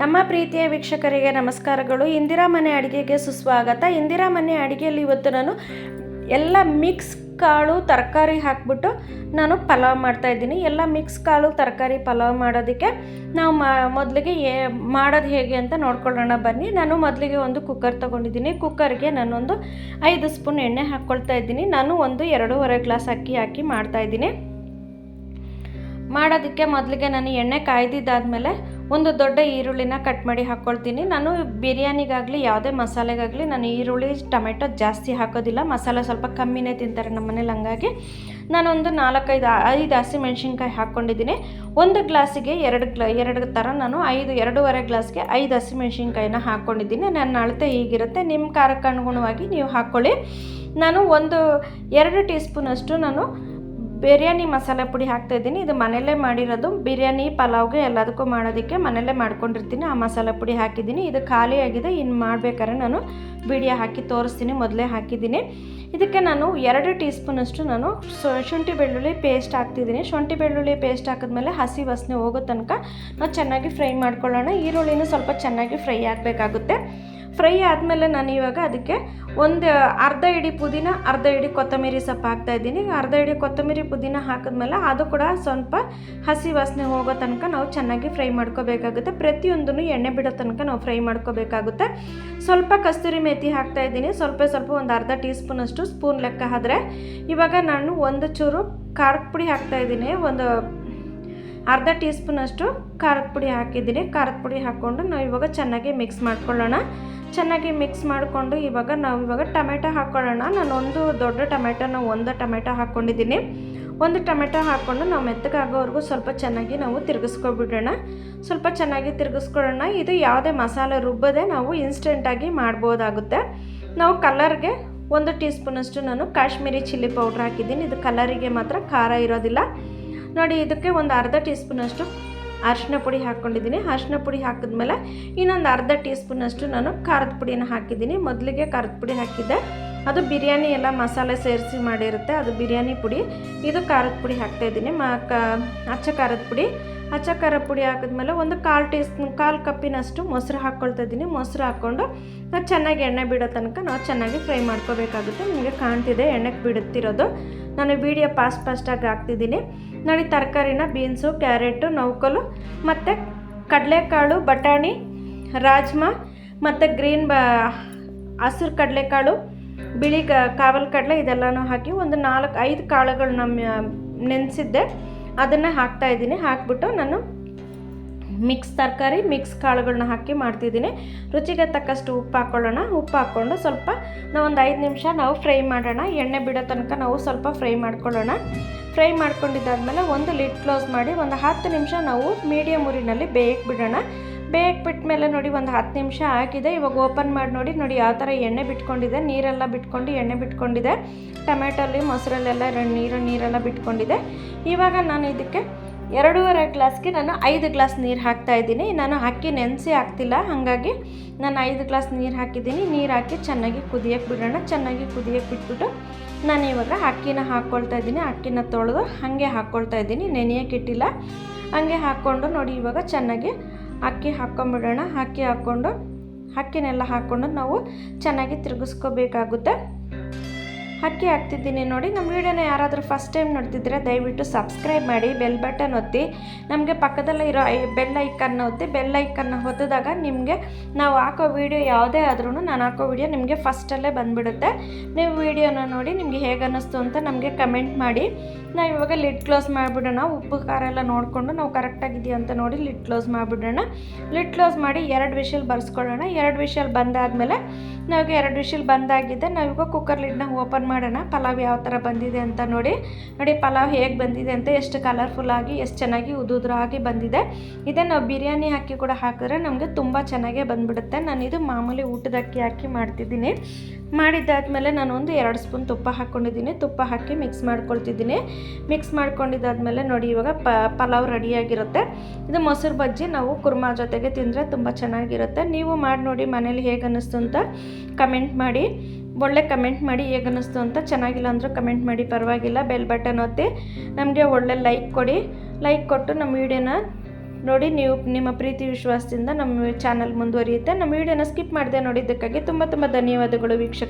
ನಮ್ಮ ಪ್ರೀತಿಯ ವೀಕ್ಷಕರಿಗೆ ನಮಸ್ಕಾರಗಳು. ಇಂದಿರಾ ಮನೆ ಅಡುಗೆಗೆ ಸುಸ್ವಾಗತ. ಇಂದಿರಾ ಮನೆ ಅಡುಗೆಯಲ್ಲಿ ಇವತ್ತು ನಾನು ಎಲ್ಲ ಮಿಕ್ಸ್ ಕಾಳು, ತರಕಾರಿ ಹಾಕ್ಬಿಟ್ಟು ನಾನು ಪಲಾವ್ ಮಾಡ್ತಾ ಇದ್ದೀನಿ. ಎಲ್ಲ ಮಿಕ್ಸ್ ಕಾಳು, ತರಕಾರಿ ಪಲಾವ್ ಮಾಡೋದಕ್ಕೆ ನಾವು ಮೊದಲಿಗೆ ಮಾಡೋದು ಹೇಗೆ ಅಂತ ನೋಡ್ಕೊಳ್ಳೋಣ. ಬನ್ನಿ. ನಾನು ಮೊದಲಿಗೆ ಒಂದು ಕುಕ್ಕರ್ ತೊಗೊಂಡಿದ್ದೀನಿ. ಕುಕ್ಕರ್ಗೆ ನಾನೊಂದು ಐದು ಸ್ಪೂನ್ ಎಣ್ಣೆ ಹಾಕ್ಕೊಳ್ತಾ ಇದ್ದೀನಿ. ನಾನು ಒಂದು ಎರಡೂವರೆ ಗ್ಲಾಸ್ ಅಕ್ಕಿ ಹಾಕಿ ಮಾಡ್ತಾ ಇದ್ದೀನಿ. ಮಾಡೋದಕ್ಕೆ ಮೊದಲಿಗೆ ನಾನು ಎಣ್ಣೆ ಕಾಯ್ದಿದ್ದಾದಮೇಲೆ ಒಂದು ದೊಡ್ಡ ಈರುಳ್ಳಿನ ಕಟ್ ಮಾಡಿ ಹಾಕ್ಕೊಳ್ತೀನಿ ನಾನು ಬಿರಿಯಾನಿಗಾಗಲಿ, ಯಾವುದೇ ಮಸಾಲೆಗಾಗಲಿ ನಾನು ಈರುಳ್ಳಿ, ಟೊಮೆಟೊ ಜಾಸ್ತಿ ಹಾಕೋದಿಲ್ಲ. ಮಸಾಲೆ ಸ್ವಲ್ಪ ಕಮ್ಮಿನೇ ತಿಂತಾರೆ ನಮ್ಮನೇಲಿ ಹಂಗಾಗಿ. ನಾನೊಂದು ನಾಲ್ಕೈದು, ಐದು ಹಸಿಮೆಣ್ಸಿನ್ಕಾಯಿ ಹಾಕ್ಕೊಂಡಿದ್ದೀನಿ. ಒಂದು ಗ್ಲಾಸಿಗೆ ಎರಡು ಗ್ಲಾ, ಎರಡು ಥರ ನಾನು ಐದು, ಎರಡೂವರೆ ಗ್ಲಾಸ್ಗೆ ಐದು ಹಸಿಮೆಣ್ಸಿನ್ಕಾಯಿನ ಹಾಕ್ಕೊಂಡಿದ್ದೀನಿ. ನನ್ನ ಅಳತೆ ಹೀಗಿರುತ್ತೆ. ನಿಮ್ಮ ಖಾರಕ್ಕೆ ಅನುಗುಣವಾಗಿ ನೀವು ಹಾಕ್ಕೊಳ್ಳಿ. ನಾನು ಒಂದು ಎರಡು ಟೀ ಸ್ಪೂನಷ್ಟು ನಾನು ಬಿರಿಯಾನಿ ಮಸಾಲೆ ಪುಡಿ ಹಾಕ್ತಾಯಿದ್ದೀನಿ ಇದು ಮನೆಯಲ್ಲೇ ಮಾಡಿರೋದು. ಬಿರಿಯಾನಿ, ಪಲಾವ್ಗೆ ಎಲ್ಲದಕ್ಕೂ ಮಾಡೋದಕ್ಕೆ ಮನೆಯಲ್ಲೇ ಮಾಡ್ಕೊಂಡಿರ್ತೀನಿ. ಆ ಮಸಾಲೆ ಪುಡಿ ಹಾಕಿದ್ದೀನಿ. ಇದು ಖಾಲಿಯಾಗಿದೆ ಇನ್ನು ಮಾಡಬೇಕಾದ್ರೆ ನಾನು ಬಿಡಿಯ ಹಾಕಿ ತೋರಿಸ್ತೀನಿ. ಮೊದಲೇ ಹಾಕಿದ್ದೀನಿ. ಇದಕ್ಕೆ ನಾನು ಎರಡು ಟೀ ಸ್ಪೂನಷ್ಟು ನಾನು ಶುಂಠಿ ಬೆಳ್ಳುಳ್ಳಿ ಪೇಸ್ಟ್ ಹಾಕ್ತಿದ್ದೀನಿ. ಶುಂಠಿ ಬೆಳ್ಳುಳ್ಳಿ ಪೇಸ್ಟ್ ಹಾಕಿದ್ಮೇಲೆ ಹಸಿ ವಾಸನೆ ಹೋಗೋ ತನಕ ನಾವು ಚೆನ್ನಾಗಿ ಫ್ರೈ ಮಾಡ್ಕೊಳ್ಳೋಣ. ಈರುಳ್ಳಿನೂ ಸ್ವಲ್ಪ ಚೆನ್ನಾಗಿ ಫ್ರೈ ಆಗಬೇಕಾಗುತ್ತೆ. ಫ್ರೈ ಆದಮೇಲೆ ನಾನು ಇವಾಗ ಅದಕ್ಕೆ ಒಂದು ಅರ್ಧ ಇಡಿ ಪುದೀನ, ಅರ್ಧ ಇಡಿ ಕೊತ್ತಂಬರಿ ಸೊಪ್ಪು ಹಾಕ್ತಾ ಇದ್ದೀನಿ. ಅರ್ಧ ಇಡಿ ಕೊತ್ತಂಬರಿ ಪುದೀನ ಹಾಕಿದ್ಮೇಲೆ ಅದು ಕೂಡ ಸ್ವಲ್ಪ ಹಸಿ ವಾಸನೆ ಹೋಗೋ ತನಕ ನಾವು ಚೆನ್ನಾಗಿ ಫ್ರೈ ಮಾಡ್ಕೋಬೇಕಾಗುತ್ತೆ. ಪ್ರತಿಯೊಂದನ್ನು ಎಣ್ಣೆ ಬಿಡೋ ತನಕ ನಾವು ಫ್ರೈ ಮಾಡ್ಕೋಬೇಕಾಗುತ್ತೆ. ಸ್ವಲ್ಪ ಕಸ್ತೂರಿ ಮೇಥಿ ಹಾಕ್ತಾ ಇದ್ದೀನಿ. ಸ್ವಲ್ಪ ಸ್ವಲ್ಪ ಒಂದು ಅರ್ಧ ಟೀ ಸ್ಪೂನಷ್ಟು ಸ್ಪೂನ್ ಲೆಕ್ಕ ಆದರೆ ಇವಾಗ ನಾನು ಒಂದು ಚೂರು ಖಾರದ ಪುಡಿ ಹಾಕ್ತಾ ಇದ್ದೀನಿ. ಒಂದು ಅರ್ಧ ಟೀ ಸ್ಪೂನಷ್ಟು ಖಾರದ ಪುಡಿ ಹಾಕಿದ್ದೀನಿ. ಖಾರದ ಪುಡಿ ಹಾಕ್ಕೊಂಡು ನಾವು ಇವಾಗ ಚೆನ್ನಾಗಿ ಮಿಕ್ಸ್ ಮಾಡ್ಕೊಳ್ಳೋಣ. ಚೆನ್ನಾಗಿ ಮಿಕ್ಸ್ ಮಾಡಿಕೊಂಡು ಇವಾಗ ನಾವು ಇವಾಗ ಟೊಮೆಟೊ ಹಾಕ್ಕೊಳ್ಳೋಣ ನಾನು ಒಂದು ದೊಡ್ಡ ಟೊಮೆಟೊನ ಒಂದು ಟೊಮೆಟೊ ಹಾಕ್ಕೊಂಡಿದ್ದೀನಿ ಒಂದು ಟೊಮೆಟೊ ಹಾಕ್ಕೊಂಡು ನಾವು ಮೆತ್ತಗಾಗೋವರೆಗೂ ಸ್ವಲ್ಪ ಚೆನ್ನಾಗಿ ನಾವು ತಿರುಗಿಸ್ಕೊಬಿಡೋಣ. ಸ್ವಲ್ಪ ಚೆನ್ನಾಗಿ ತಿರುಗಿಸ್ಕೊಳ್ಳೋಣ. ಇದು ಯಾವುದೇ ಮಸಾಲೆ ರುಬ್ಬದೆ ನಾವು ಇನ್ಸ್ಟೆಂಟಾಗಿ ಮಾಡ್ಬೋದಾಗುತ್ತೆ. ನಾವು ಕಲರ್ಗೆ ಒಂದು ಟೀ ಸ್ಪೂನಷ್ಟು ನಾನು ಕಾಶ್ಮೀರಿ ಚಿಲ್ಲಿ ಪೌಡ್ರ್ ಹಾಕಿದ್ದೀನಿ. ಇದು ಕಲರಿಗೆ ಮಾತ್ರ ಖಾರ ಇರೋದಿಲ್ಲ. ನೋಡಿ, ಇದಕ್ಕೆ ಒಂದು ಅರ್ಧ ಟೀ ಸ್ಪೂನಷ್ಟು ಅರಿಶಿನ ಪುಡಿ ಹಾಕ್ಕೊಂಡಿದ್ದೀನಿ. ಅರಿಶಿನ ಪುಡಿ ಹಾಕಿದ್ಮೇಲೆ ಇನ್ನೊಂದು ಅರ್ಧ ಟೀ ಸ್ಪೂನಷ್ಟು ನಾನು ಖಾರದ ಪುಡಿನ ಹಾಕಿದ್ದೀನಿ. ಮೊದಲಿಗೆ ಖಾರದ ಪುಡಿ ಹಾಕಿದ್ದೆ. ಅದು ಬಿರಿಯಾನಿ ಎಲ್ಲ ಮಸಾಲೆ ಸೇರಿಸಿ ಮಾಡಿರುತ್ತೆ, ಅದು ಬಿರಿಯಾನಿ ಪುಡಿ. ಇದು ಖಾರದ ಪುಡಿ ಹಾಕ್ತಾಯಿದ್ದೀನಿ ಮ, ಕ, ಅಚ್ಚ ಖಾರದ ಪುಡಿ. ಅಚ್ಚ ಖಾರ ಪುಡಿ ಹಾಕಿದ್ಮೇಲೆ ಒಂದು ಕಾಲು ಟೀ ಸ್ಪೂನ್ ಕಾಲು ಕಪ್ಪಿನಷ್ಟು ಮೊಸರು ಹಾಕ್ಕೊಳ್ತಾ ಇದ್ದೀನಿ. ಮೊಸರು ಹಾಕ್ಕೊಂಡು ಚೆನ್ನಾಗಿ ಎಣ್ಣೆ ಬಿಡೋ ತನಕ ನಾವು ಚೆನ್ನಾಗಿ ಫ್ರೈ ಮಾಡ್ಕೋಬೇಕಾಗುತ್ತೆ. ನಿಮಗೆ ಕಾಣ್ತಿದೆ ಎಣ್ಣೆಗೆ ಬಿಡುತ್ತಿರೋದು. ನಾನು ವೀಡಿಯೋ ಫಾಸ್ಟ್ ಫಾಸ್ಟಾಗಿ ಹಾಕ್ತಿದ್ದೀನಿ. ನೋಡಿ, ತರಕಾರಿನ ಬೀನ್ಸು ಕ್ಯಾರೆಟು ನೌಕಲು ಮತ್ತು ಕಡಲೆಕಾಳು, ಬಟಾಣಿ, ರಾಜ್ಮಾ, ಮತ್ತು ಗ್ರೀನ್ ಬ, ಹಸಿರು ಕಡಲೆಕಾಳು, ಬಿಳಿ ಕಾವಲ್ ಕಡಲೆ ಇದೆಲ್ಲನೂ ಹಾಕಿ ಒಂದು ನಾಲ್ಕು, ಐದು ಕಾಳುಗಳು ನಮ್ಮ ನೆನೆಸಿದ್ದೆ. ಅದನ್ನು ಹಾಕ್ತಾಯಿದ್ದೀನಿ ಹಾಕ್ಬಿಟ್ಟು ನಾನು ಮಿಕ್ಸ್ ತರಕಾರಿ, ಮಿಕ್ಸ್ ಕಾಳುಗಳನ್ನ ಹಾಕಿ ಮಾಡ್ತಿದ್ದೀನಿ. ರುಚಿಗೆ ತಕ್ಕಷ್ಟು ಉಪ್ಪು ಹಾಕ್ಕೊಳ್ಳೋಣ ಉಪ್ಪು ಹಾಕ್ಕೊಂಡು ಸ್ವಲ್ಪ ನಾವು ಒಂದು ಐದು ನಿಮಿಷ ನಾವು ಫ್ರೈ ಮಾಡೋಣ. ಎಣ್ಣೆ ಬಿಡೋ ತನಕ ನಾವು ಸ್ವಲ್ಪ ಫ್ರೈ ಮಾಡ್ಕೊಳ್ಳೋಣ. ಫ್ರೈ ಮಾಡ್ಕೊಂಡಿದ್ದಾದಮೇಲೆ ಒಂದು ಲಿಡ್ ಕ್ಲೋಸ್ ಮಾಡಿ ಒಂದು ಹತ್ತು ನಿಮಿಷ ನಾವು ಮೀಡಿಯಮ್ ಉರಿನಲ್ಲಿ ಬೇಯಕ್ಕೆ ಬಿಡೋಣ. ಬೇಯಕ್ಕೆ ಬಿಟ್ಟ ಮೇಲೆ ನೋಡಿ ಒಂದು ಹತ್ತು ನಿಮಿಷ ಹಾಕಿದೆ ಇವಾಗ ಓಪನ್ ಮಾಡಿ ನೋಡಿ ನೋಡಿ ಯಾವ ಥರ ಎಣ್ಣೆ ಬಿಟ್ಕೊಂಡಿದೆ. ನೀರೆಲ್ಲ ಬಿಟ್ಕೊಂಡು ಎಣ್ಣೆ ಬಿಟ್ಕೊಂಡಿದೆ. ಟೊಮೆಟೊಲ್ಲಿ ಮೊಸರಲ್ಲೆಲ್ಲ ನೀರು, ನೀರೆಲ್ಲ ಬಿಟ್ಕೊಂಡಿದೆ. ಇವಾಗ ನಾನು ಇದಕ್ಕೆ ಎರಡೂವರೆ ಗ್ಲಾಸ್ಗೆ ನಾನು ಐದು ಗ್ಲಾಸ್ ನೀರು ಹಾಕ್ತಾ ಇದ್ದೀನಿ. ನಾನು ಅಕ್ಕಿ ನೆನೆಸಿ ಹಾಕ್ತಿಲ್ಲ, ಹಾಗಾಗಿ ನಾನು ಐದು ಗ್ಲಾಸ್ ನೀರು ಹಾಕಿದ್ದೀನಿ. ನೀರು ಹಾಕಿ ಚೆನ್ನಾಗಿ ಕುದಿಯೋಕ್ಕೆ ಬಿಡೋಣ. ಚೆನ್ನಾಗಿ ಕುದಿಯೋಕ್ಕೆ ಬಿಟ್ಬಿಟ್ಟು ನಾನು ಇವಾಗ ಅಕ್ಕಿನ ಹಾಕ್ಕೊಳ್ತಾ ಇದ್ದೀನಿ. ಅಕ್ಕಿನ ತೊಳೆದು ಹಾಗೆ ಹಾಕ್ಕೊಳ್ತಾ ಇದ್ದೀನಿ. ನೆನೆಯೋಕೆ ಇಟ್ಟಿಲ್ಲ. ಹಾಗೆ ಹಾಕ್ಕೊಂಡು ನೋಡಿ, ಇವಾಗ ಚೆನ್ನಾಗಿ ಅಕ್ಕಿ ಹಾಕ್ಕೊಂಬಿಡೋಣ. ಅಕ್ಕಿ ಹಾಕ್ಕೊಂಡು, ಅಕ್ಕಿನೆಲ್ಲ ಹಾಕ್ಕೊಂಡು ನಾವು ಚೆನ್ನಾಗಿ ತಿರುಗಿಸ್ಕೋಬೇಕಾಗುತ್ತೆ. ಅಕ್ಕಿ ಹಾಕ್ತಿದ್ದೀನಿ ನೋಡಿ. ನಮ್ಮ ವೀಡಿಯೋನ ಯಾರಾದರೂ ಫಸ್ಟ್ ಟೈಮ್ ನೋಡ್ತಿದ್ರೆ ದಯವಿಟ್ಟು ಸಬ್ಸ್ಕ್ರೈಬ್ ಮಾಡಿ ಬೆಲ್ ಬಟನ್ ಒತ್ತಿ. ನಮಗೆ ಪಕ್ಕದಲ್ಲೇ ಇರೋ ಬೆಲ್ ಐಕನ್ನ ಒತ್ತಿ. ಬೆಲ್ ಐಕನ್ನ ಒತ್ತಿದಾಗ ನಿಮಗೆ ನಾವು ಹಾಕೋ ವೀಡಿಯೋ ಯಾವುದೇ ಆದ್ರೂ ನಾನು ಹಾಕೋ ವೀಡಿಯೋ ನಿಮಗೆ ಫಸ್ಟಲ್ಲೇ ಬಂದುಬಿಡುತ್ತೆ. ನೀವು ವೀಡಿಯೋನ ನೋಡಿ ನಿಮಗೆ ಹೇಗೆ ಅನ್ನಿಸ್ತು ಅಂತ ನಮಗೆ ಕಮೆಂಟ್ ಮಾಡಿ. ನಾವು ಇವಾಗ ಲಿಡ್ ಕ್ಲೋಸ್ ಮಾಡಿಬಿಡೋಣ. ಉಪ್ಪು, ಖಾರ ಎಲ್ಲ ನೋಡಿಕೊಂಡು ನಾವು ಕರೆಕ್ಟಾಗಿದೆಯಾ ಅಂತ ನೋಡಿ ಲಿಡ್ ಕ್ಲೋಸ್ ಮಾಡಿಬಿಡೋಣ. ಲಿಡ್ ಕ್ಲೋಸ್ ಮಾಡಿ ಎರಡು ವಿಷಲ್ ಬರ್ಸ್ಕೊಳ್ಳೋಣ. ಎರಡು ವಿಷಲ್ ಬಂದಾದಮೇಲೆ, ನಾವೀಗ ಎರಡು ವಿಷಲ್ ಬಂದಾಗಿದೆ. ನಾವೀಗ ಕುಕ್ಕರ್ ಲಿಡ್ನ ಓಪನ್ ಮಾಡೋಣ? ಪಲಾವ್ ಯಾವ ಥರ ಬಂದಿದೆ ಅಂತ ನೋಡಿ. ನೋಡಿ, ಪಲಾವ್ ಹೇಗೆ ಬಂದಿದೆ ಅಂತ ಎಷ್ಟು ಕಲರ್ಫುಲ್ಲಾಗಿ ಎಷ್ಟು ಚೆನ್ನಾಗಿ ಉದುದ್ರಾಗಿ ಬಂದಿದೆ. ಇದೇ ನಾವು ಬಿರಿಯಾನಿ ಹಾಕಿ ಕೂಡ ಹಾಕಿದ್ರೆ ನಮಗೆ ತುಂಬ ಚೆನ್ನಾಗೇ ಬಂದುಬಿಡುತ್ತೆ. ನಾನು ಇದು ಮಾಮೂಲಿ ಊಟದ ಅಕ್ಕಿ ಹಾಕಿ ಮಾಡ್ತಿದ್ದೀನಿ. ಮಾಡಿದ್ದಾದಮೇಲೆ ನಾನು ಒಂದು ಎರಡು ಸ್ಪೂನ್ ತುಪ್ಪ ಹಾಕ್ಕೊಂಡಿದ್ದೀನಿ ತುಪ್ಪ ಹಾಕಿ ಮಿಕ್ಸ್ ಮಾಡ್ಕೊಳ್ತಿದ್ದೀನಿ. ಮಿಕ್ಸ್ ಮಾಡ್ಕೊಂಡಿದ್ದಾದಮೇಲೆ ನೋಡಿ, ಇವಾಗ ಪ, ಪಲಾವ್ ರೆಡಿಯಾಗಿರುತ್ತೆ ಇದು ಮೊಸರು ಬಜ್ಜಿ, ನಾವು ಕುರ್ಮಾ ಜೊತೆಗೆ ತಿಂದರೆ ತುಂಬ ಚೆನ್ನಾಗಿರುತ್ತೆ. ನೀವು ಮಾಡಿ ನೋಡಿ ಮನೇಲಿ ಹೇಗೆ ಅನ್ನಿಸ್ತು ಅಂತ ಕಮೆಂಟ್ ಮಾಡಿ. ಒಳ್ಳೆ ಕಮೆಂಟ್ ಮಾಡಿ ಹೇಗನ್ನಿಸ್ತು ಅಂತ ಚೆನ್ನಾಗಿಲ್ಲ ಅಂದರೂ ಕಮೆಂಟ್ ಮಾಡಿ, ಪರವಾಗಿಲ್ಲ, ಬೆಲ್ ಬಟನ್ ಒತ್ತಿ, ನಮಗೆ ಒಳ್ಳೆ ಲೈಕ್ ಕೊಡಿ. ಲೈಕ್ ಕೊಟ್ಟು ನಮ್ಮ ವಿಡಿಯೋನ ನೋಡಿ, ನೀವು ನಿಮ್ಮ ಪ್ರೀತಿ, ವಿಶ್ವಾಸದಿಂದ ನಮ್ಮ ಚಾನಲ್ ಮುಂದುವರಿಯುತ್ತೆ. ನಮ್ಮ ವಿಡಿಯೋನ ಸ್ಕಿಪ್ ಮಾಡದೆ ನೋಡಿದ್ದಕ್ಕಾಗಿ ತುಂಬ ತುಂಬ ಧನ್ಯವಾದಗಳು ವೀಕ್ಷಕ